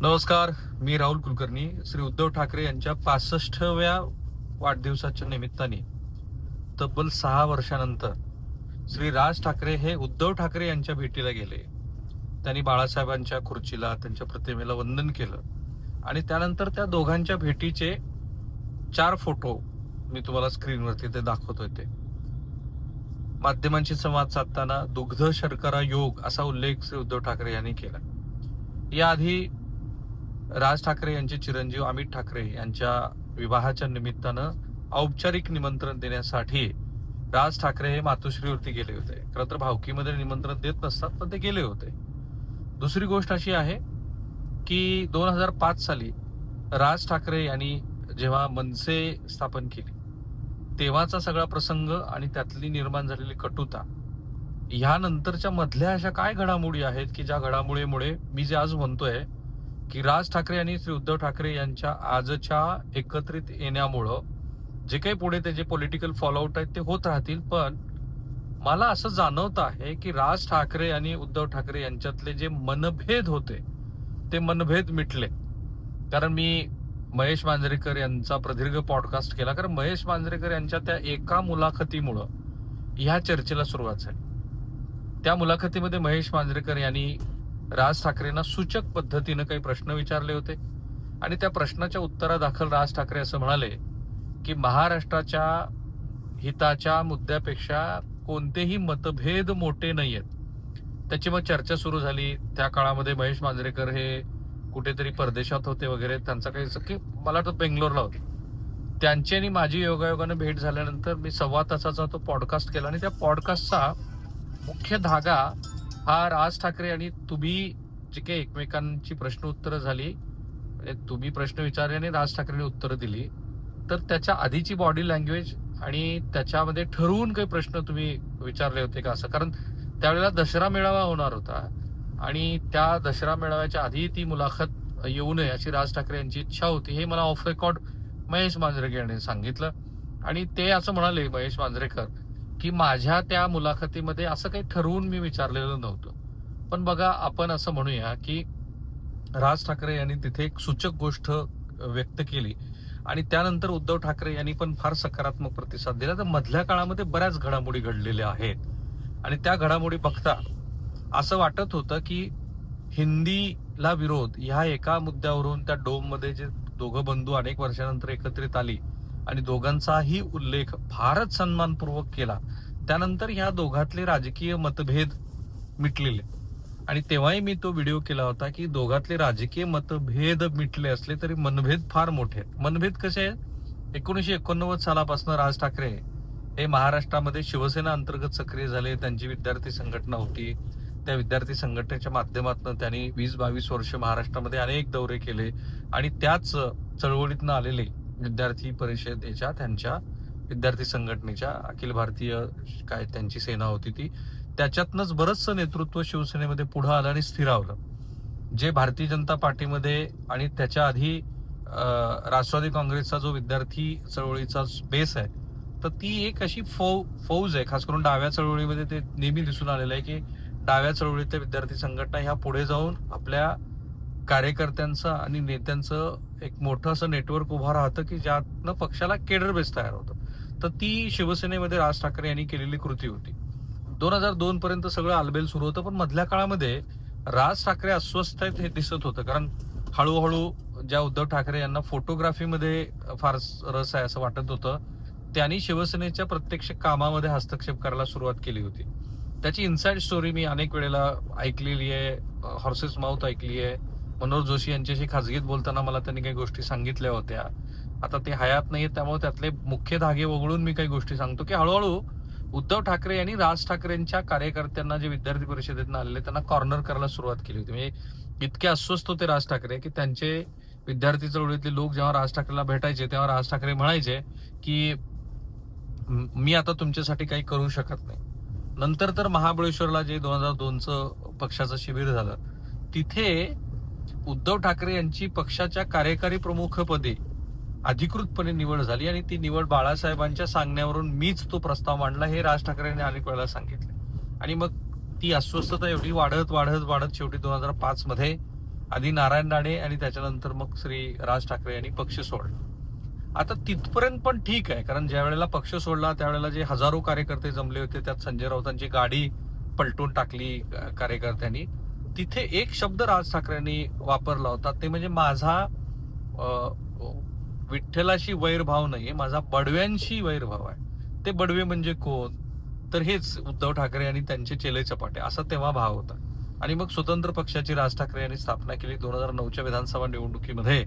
नमस्कार मी राहुल कुलकर्णी श्री उद्धव ठाकरे यांच्या पासष्टव्या वाढदिवसाच्या निमित्ताने. तब्बल सहा वर्षानंतर श्री राज ठाकरे हे उद्धव ठाकरे यांच्या भेटीला गेले. त्यांनी बाळासाहेबांच्या खुर्चीला त्यांच्या प्रतिमेला वंदन केलं. आणि त्यानंतर त्या दोघांच्या भेटीचे चार फोटो मी तुम्हाला स्क्रीनवरती ते दाखवत ते. माध्यमांशी संवाद साधताना दुग्ध शर्करा योग असा उल्लेख श्री उद्धव ठाकरे यांनी केला. याआधी राज ठाकरे यांचे चिरंजीव अमित ठाकरे यांच्या विवाहाच्या निमित्तानं औपचारिक निमंत्रण देण्यासाठी राज ठाकरे हे मातोश्रीवरती गेले होते. खरं तर भावकीमध्ये निमंत्रण देत नसतात पण ते गेले होते. दुसरी गोष्ट अशी आहे की दोन हजार पाच साली राज ठाकरे यांनी जेव्हा मनसे स्थापन केली तेव्हाचा सगळा प्रसंग आणि त्यातली निर्माण झालेली कटुता ह्यानंतरच्या मधल्या अशा काय घडामोडी आहेत की ज्या घडामोडीमुळे मी जे आज म्हणतोय की राज ठाकरे आणि श्री उद्धव ठाकरे यांच्या आजच्या एकत्रित येण्यामुळं जे काही पुढे त्याचे पॉलिटिकल फॉलोआउट आहेत ते होत राहतील पण मला असं जाणवत आहे की राज ठाकरे आणि उद्धव ठाकरे यांच्यातले जे मनभेद होते ते मनभेद मिटले. कारण मी महेश मांजरेकर यांचा प्रदीर्घ पॉडकास्ट केला कारण महेश मांजरेकर यांच्या त्या एका मुलाखतीमुळं ह्या चर्चेला सुरुवात झाली. त्या मुलाखतीमध्ये महेश मांजरेकर यांनी राज ठाकरेंना सूचक पद्धतीनं काही प्रश्न विचारले होते. आणि त्या प्रश्नाच्या उत्तरादाखल राज ठाकरे असं म्हणाले की महाराष्ट्राच्या हिताच्या मुद्द्यापेक्षा कोणतेही मतभेद मोठे नाही आहेत त्याची मग चर्चा सुरू झाली. त्या काळामध्ये महेश मांजरेकर हे कुठेतरी परदेशात होते वगैरे. त्यांचा काही की मला तो बेंगलोरला होते. त्यांची आणि माझी योगायोगानं भेट झाल्यानंतर मी सव्वा तासाचा तो पॉडकास्ट केला. आणि त्या पॉडकास्टचा मुख्य धागा हा राज ठाकरे आणि तुम्ही जे काही एकमेकांची प्रश्न उत्तरं झाली म्हणजे तुम्ही प्रश्न विचारले आणि राज ठाकरेंनी उत्तरं दिली तर त्याच्या आधीची बॉडी लँग्वेज आणि त्याच्यामध्ये ठरवून काही प्रश्न तुम्ही विचारले होते का असं? कारण त्यावेळेला दसरा मेळावा होणार होता आणि त्या दसरा मेळाव्याच्या आधी ती मुलाखत येऊ नये अशी राज ठाकरे यांची इच्छा होती हे मला ऑफ रेकॉर्ड महेश मांजरेकर यांनी सांगितलं. आणि ते असं म्हणाले महेश मांजरेकर की माझ्या त्या मुलाखतीमध्ये असं काही ठरवून मी विचारलेलं नव्हतं. पण बघा आपण असं म्हणूया की राज ठाकरे यांनी तिथे एक सूचक गोष्ट व्यक्त केली. आणि त्यानंतर उद्धव ठाकरे यांनी पण फार सकारात्मक प्रतिसाद दिला. तर मधल्या काळामध्ये बऱ्याच घडामोडी घडलेल्या आहेत. आणि त्या घडामोडी बघता असं वाटत होतं की हिंदीला विरोध ह्या एका मुद्द्यावरून त्या डोममध्ये जे दोघं बंधू अनेक वर्षानंतर एकत्रित आली आणि दोघांचाही उल्लेख फारच सन्मानपूर्वक केला. त्यानंतर ह्या दोघातले राजकीय मतभेद मिटलेले. आणि तेव्हाही मी तो व्हिडिओ केला होता की दोघातले राजकीय मतभेद मिटले असले तरी मनभेद फार मोठे आहेत. मनभेद कसे आहेत? एकोणीशे एकोणनव्वद सालापासून राज ठाकरे हे महाराष्ट्रामध्ये शिवसेना अंतर्गत सक्रिय झाले. त्यांची विद्यार्थी संघटना होती. त्या विद्यार्थी संघटनेच्या माध्यमातून त्यांनी वीस बावीस वर्ष महाराष्ट्रामध्ये अनेक दौरे केले आणि त्याच चळवळीतनं आलेले विद्यार्थी परिषदेच्या त्यांच्या विद्यार्थी संघटनेच्या अखिल भारतीय काय त्यांची सेना होती ती त्याच्यातनंच बरंचसं नेतृत्व शिवसेनेमध्ये पुढं आलं आणि स्थिरावलं जे भारतीय जनता पार्टीमध्ये आणि त्याच्या आधी राष्ट्रवादी काँग्रेसचा जो विद्यार्थी चळवळीचा बेस आहे तर ती एक अशी फौ फौज आहे. खास करून डाव्या चळवळीमध्ये ते नेहमी दिसून आलेलं आहे की डाव्या चळवळीतल्या विद्यार्थी संघटना ह्या पुढे जाऊन आपल्या कार्यकर्त्यांचं आणि नेत्यांचं एक मोठं असं नेटवर्क उभं राहतं की ज्यातनं पक्षाला केडर बेस तयार होतं. तर ती शिवसेनेमध्ये राज ठाकरे यांनी केलेली कृती होती. दोन हजार दोन पर्यंत सगळं आलबेल सुरू होतं पण मधल्या काळामध्ये राज ठाकरे अस्वस्थ आहेत हे दिसत होतं. कारण हळूहळू ज्या उद्धव ठाकरे यांना फोटोग्राफीमध्ये फार रस आहे असं वाटत होतं त्यांनी शिवसेनेच्या प्रत्यक्ष कामामध्ये हस्तक्षेप करायला सुरुवात केली होती. त्याची इनसाइड स्टोरी मी अनेक वेळेला ऐकलेली आहे हॉर्सेस माउथ ऐकली आहे. मनोज जोशी यांच्याशी खाजगीत बोलताना मला त्यांनी काही गोष्टी सांगितल्या होत्या. आता ते हयात नाही त्यामुळे त्यातले मुख्य धागे वगळून मी काही गोष्टी सांगतो की हळूहळू उद्धव ठाकरे यांनी राज ठाकरेंच्या कार्यकर्त्यांना जे विद्यार्थी परिषदेतून आलेले त्यांना कॉर्नर करायला सुरुवात केली होती. म्हणजे इतके अस्वस्थ होते राज ठाकरे की त्यांचे विद्यार्थी चळवळीतले लोक जेव्हा राज ठाकरेला भेटायचे तेव्हा राज ठाकरे म्हणायचे की मी आता तुमच्यासाठी काही करू शकत नाही. नंतर तर महाबळेश्वरला जे दोन हजार दोनचं पक्षाचं शिबिर झालं तिथे उद्धव ठाकरे यांची पक्षाच्या कार्यकारी प्रमुखपदी अधिकृतपणे निवड झाली आणि ती निवड बाळासाहेबांच्या सांगण्यावरून मीच तो प्रस्ताव मांडला हे राज ठाकरेंनी अनेक वेळेला सांगितले. आणि मग ती अस्वस्थता एवढी वाढत वाढत वाढत शेवटी दोन हजार पाच मध्ये आधी नारायण राणे आणि त्याच्यानंतर मग श्री राज ठाकरे यांनी पक्ष सोडला. आता तिथपर्यंत पण ठीक आहे कारण ज्या वेळेला पक्ष सोडला त्यावेळेला जे हजारो कार्यकर्ते जमले होते त्यात संजय राऊतांची गाडी पलटून टाकली कार्यकर्त्यांनी. तिथे एक शब्द राज ठाकरेंनी वापरला होता. ते म्हणजे माझा विठ्ठलाशी वैरभाव नाही माझा बडव्यांशी वैरभाव आहे. ते बडवे म्हणजे कोण? तर हेच उद्धव ठाकरे आणि त्यांचे चेले चपाटे असा तेव्हा भाव होता. आणि मग स्वतंत्र पक्षाची राज ठाकरे यांनी स्थापना केली दोन हजार नऊच्या विधानसभा निवडणुकीमध्ये.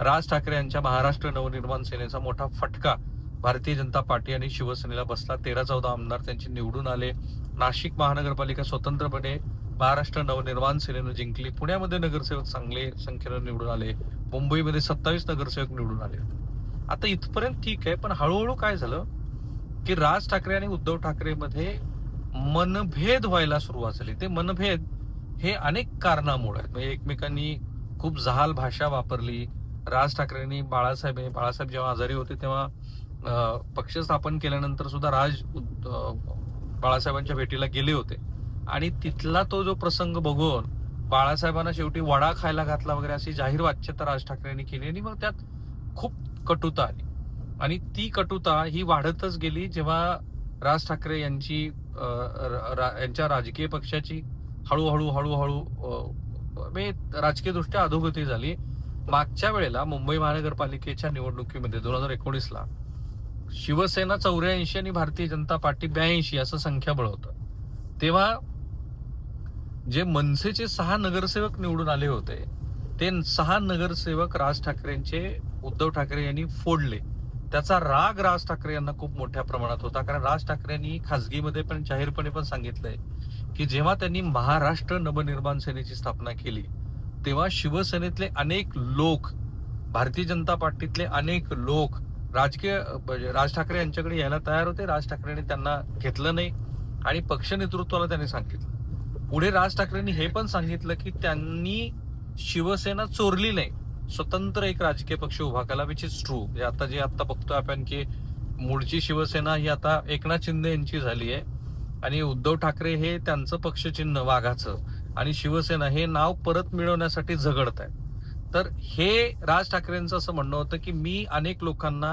राज ठाकरे यांच्या महाराष्ट्र नवनिर्माण सेनेचा मोठा फटका भारतीय जनता पार्टी आणि शिवसेनेला बसला. तेरा चौदा आमदार त्यांचे निवडून आले. नाशिक महानगरपालिका स्वतंत्रपणे महाराष्ट्र नवनिर्माण सेनेनं जिंकली. पुण्यामध्ये नगरसेवक चांगले संख्येनं निवडून आले. मुंबईमध्ये सत्तावीस नगरसेवक निवडून आले. आता इथपर्यंत ठीक आहे पण हळूहळू काय झालं की राज ठाकरे आणि उद्धव ठाकरे मध्ये मनभेद व्हायला सुरुवात झाली. ते मनभेद हे अनेक कारणामुळे आहेत. म्हणजे एकमेकांनी खूप जहाल भाषा वापरली. राज ठाकरेंनी बाळासाहेब म्हणजे बाळासाहेब जेव्हा आजारी होते तेव्हा पक्ष स्थापन केल्यानंतर सुद्धा राज उद- बाळासाहेबांच्या भेटीला गेले होते. आणि तिथला तो जो प्रसंग बघून बाळासाहेबांना शेवटी वडा खायला घातला वगैरे अशी जाहीर वाच्यता राज ठाकरेंनी केली आणि मग त्यात खूप कटुता आली. आणि ती कटुता ही वाढतच गेली जेव्हा राज ठाकरे यांची र- रा- यांच्या राजकीय पक्षाची हळूहळू हळूहळू म्हणजे राजकीय दृष्ट्या अधोगती झाली. मागच्या वेळेला मुंबई महानगरपालिकेच्या निवडणुकीमध्ये दोन हजार एकोणीसला शिवसेना चौऱ्याऐंशी आणि भारतीय जनता पार्टी ब्याऐंशी असं संख्याबळ होतं तेव्हा जे मनसेचे सहा नगरसेवक निवडून आले होते ते सहा नगरसेवक राज ठाकरेंचे उद्धव ठाकरे यांनी फोडले. त्याचा राग राज ठाकरे यांना खूप मोठ्या प्रमाणात होता. कारण राज ठाकरेंनी खासगीमध्ये पण जाहीरपणे पण सांगितलंय की जेव्हा त्यांनी महाराष्ट्र नवनिर्माण सेनेची स्थापना केली तेव्हा शिवसेनेतले अनेक लोक भारतीय जनता पार्टीतले अनेक लोक राजकीय म्हणजे राज ठाकरे यांच्याकडे यायला तयार होते. राज ठाकरेंनी त्यांना घेतलं नाही आणि पक्ष नेतृत्वाला त्यांनी सांगितलं. पुढे राज ठाकरेंनी हे पण सांगितलं की त्यांनी शिवसेना चोरली नाही. स्वतंत्र एक राजकीय पक्ष उभा केला विच इज ट्रू आता जे आता बघतोय आपण की मूळची शिवसेना ही आता एकनाथ शिंदे यांची झाली आहे. आणि उद्धव ठाकरे हे त्यांचं पक्षचिन्ह वाघाचं. आणि शिवसेना हे नाव परत मिळवण्यासाठी झगडत आहे तर हे राज ठाकरेंचं असं म्हणणं होतं की मी अनेक लोकांना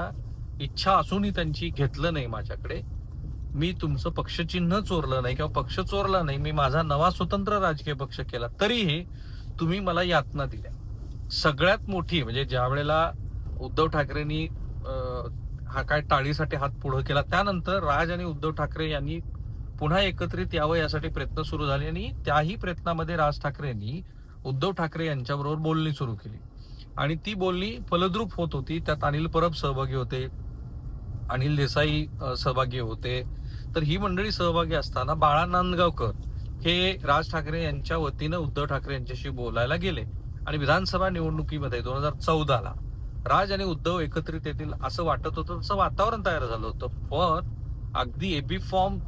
इच्छा असूनही त्यांची घेतलं नाही माझ्याकडे. मी तुमचं पक्षचिन्ह चोरलं नाही किंवा पक्ष चोरला नाही मी माझा नवा स्वतंत्र राजकीय पक्ष केला तरीही तुम्ही मला यातना दिल्या. सगळ्यात मोठी म्हणजे ज्या वेळेला उद्धव ठाकरेंनी हा काय टाळीसाठी हात पुढे केला त्यानंतर राज आणि उद्धव ठाकरे यांनी पुन्हा एकत्रित यावं यासाठी प्रयत्न सुरू झाले आणि त्याही प्रयत्नामध्ये राज ठाकरेंनी उद्धव ठाकरे यांच्याबरोबर बोलणी सुरू केली. आणि ती बोलणी फलद्रूप होत होती त्यात अनिल परब सहभागी होते अनिल देसाई सहभागी होते तर ही मंडळी सहभागी असताना बाळा नांदगावकर हे राज ठाकरे यांच्या वतीनं उद्धव ठाकरे यांच्याशी बोलायला गेले आणि विधानसभा निवडणुकीमध्ये दोन हजार चौदाला राज आणि उद्धव एकत्रित येतील असं वाटत होतं तसं वातावरण तयार झालं होतं. पण अगदी एबी फॉर्म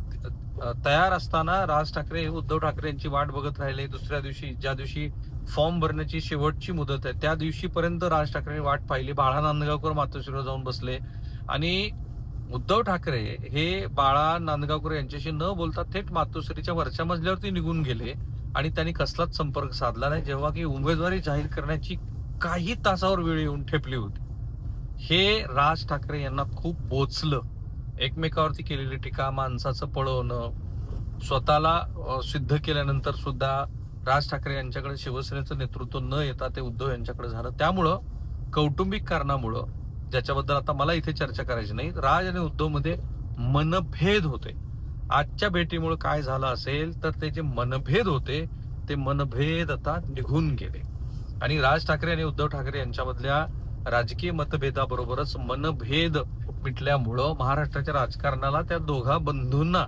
तयार असताना राज ठाकरे हे उद्धव ठाकरे यांची वाट बघत राहिले. दुसऱ्या दिवशी ज्या दिवशी फॉर्म भरण्याची शेवटची मुदत आहे त्या दिवशीपर्यंत राज ठाकरेंनी वाट पाहिली. बाळा नांदगावकर मातोश्रीवर जाऊन बसले आणि उद्धव ठाकरे हे बाळा नांदगावकर यांच्याशी न बोलता थेट मातोश्रीच्या वरच्या मजल्यावरती निघून गेले आणि त्यांनी कसलाच संपर्क साधला नाही. जेव्हा की उमेदवारी जाहीर करण्याची काही तासावर वेळ येऊन ठेपली होती. हे राज ठाकरे यांना खूप बोचलं. एकमेकावरती केलेली टीका माणसाचं पळवणं स्वतःला सिद्ध केल्यानंतर सुद्धा राज ठाकरे यांच्याकडे शिवसेनेचं नेतृत्व न येता ते उद्धव यांच्याकडे झालं. त्यामुळं कौटुंबिक कारणामुळं ज्याच्याबद्दल आता मला इथे चर्चा करायची नाही. राज आणि उद्धवमध्ये मनभेद होते. आजच्या भेटीमुळे काय झालं असेल तर ते जे मनभेद होते ते मनभेद आता निघून गेले. आणि राज ठाकरे आणि उद्धव ठाकरे यांच्यामधल्या राजकीय मतभेदाबरोबरच मनभेद मिटल्यामुळं महाराष्ट्राच्या राजकारणाला त्या दोघा बंधूंना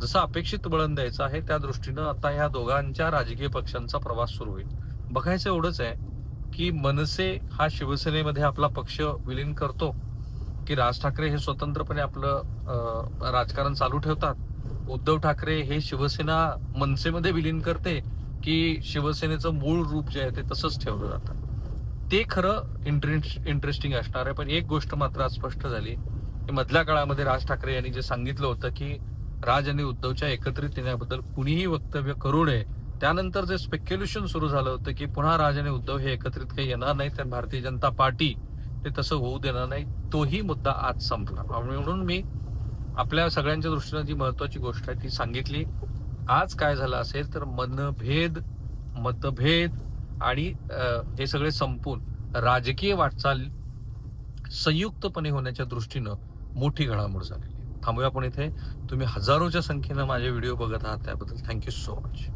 जसं अपेक्षित वळण द्यायचं आहे त्या दृष्टीनं आता ह्या दोघांच्या राजकीय पक्षांचा प्रवास सुरू होईल. बघायचं एवढंच आहे की मनसे हा शिवसेनेमध्ये आपला पक्ष विलीन करतो की राज ठाकरे हे स्वतंत्रपणे आपलं राजकारण चालू ठेवतात. उद्धव ठाकरे हे शिवसेना मनसेमध्ये विलीन करते की शिवसेनेचं मूळ रूप जे आहे ते तसंच ठेवलं जातं. ते खरं इंटरेस्ट इंटरेस्टिंग असणार आहे पण एक गोष्ट मात्र आज स्पष्ट झाली. की मधल्या काळामध्ये राज ठाकरे यांनी जे सांगितलं होतं की राज आणि उद्धवच्या एकत्रित येण्याबद्दल कुणीही वक्तव्य करू नये त्यानंतर जे स्पेक्युलेशन सुरू झालं होतं की पुन्हा राज आणि उद्धव हे एकत्रित काही येणार नाही तर भारतीय जनता पार्टी ते तसं होऊ देणार नाही तोही मुद्दा आज संपला. म्हणून मी आपल्या सगळ्यांच्या दृष्टीनं जी महत्वाची गोष्ट आहे ती सांगितली. आज काय झालं असेल तर मनभेद मतभेद आणि हे सगळे संपून राजकीय वाटचाल संयुक्तपणे होण्याच्या दृष्टीनं मोठी घडामोड झालेली थांबूया आपण इथे. तुम्ही हजारोच्या संख्येनं माझे व्हिडिओ बघत आहात त्याबद्दल थँक्यू सो मच.